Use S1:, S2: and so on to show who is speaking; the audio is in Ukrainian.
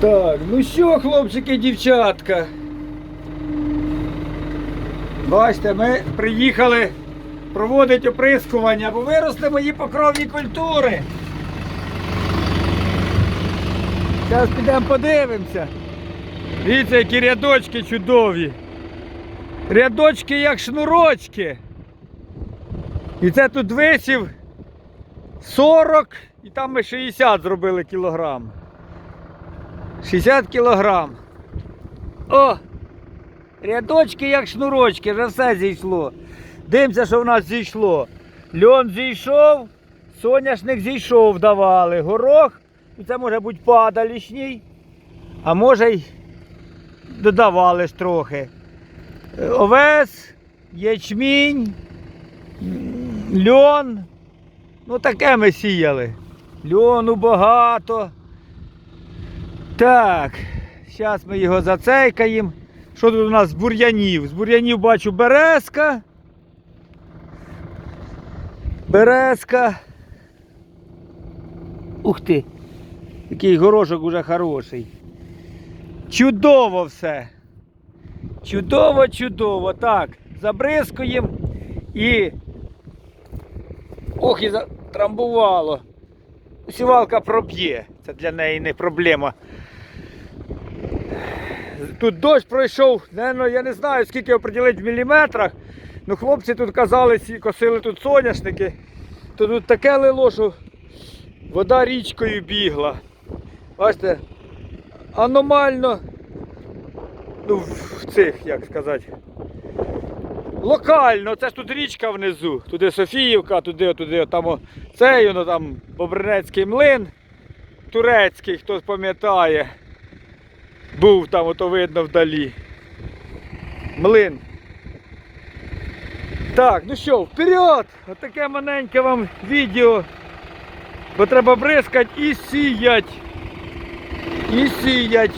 S1: Так, ну що, хлопчики, дівчатка. Бачите, ми приїхали проводити оприскування, бо виросли мої покровні культури. Зараз підемо подивимося. Дивіться, які рядочки чудові. Рядочки як шнурочки. І це тут висів 40 і там ми 60 зробили кілограм. 60 кілограм. О! Рядочки як шнурочки, вже все зійшло. Дивимося, що в нас зійшло. Льон зійшов, соняшник зійшов, давали. Горох, це може бути падалішній, а може й додавали ж трохи. Овес, ячмінь, льон. Ну таке ми сіяли. Льону багато. Так, зараз ми його зацейкаємо. Що тут у нас з бур'янів? З бур'янів бачу березка. Березка. Ух ти! Який горошок уже хороший. Чудово все. Чудово, чудово. Так, забризкуємо і. Ох, і затрамбувало. Сівалка проб'є. Це для неї не проблема. Тут дощ пройшов, наверно, я не знаю, скільки оприділити в міліметрах. Ну, хлопці тут казали, косили тут соняшники. То тут таке лило, що вода річкою бігла. Бачите, аномально. Ну, в цих, як сказати. Локально, це ж тут річка внизу. Туди Софіївка, туди, туди, там о, цей, воно там Бобринецький млин. Турецький, хто пам'ятає. Був там, ото видно вдалі. Млин. Так, ну що, вперед! Отаке маленьке вам відео. Бо треба бризкати і сіять. І сіять.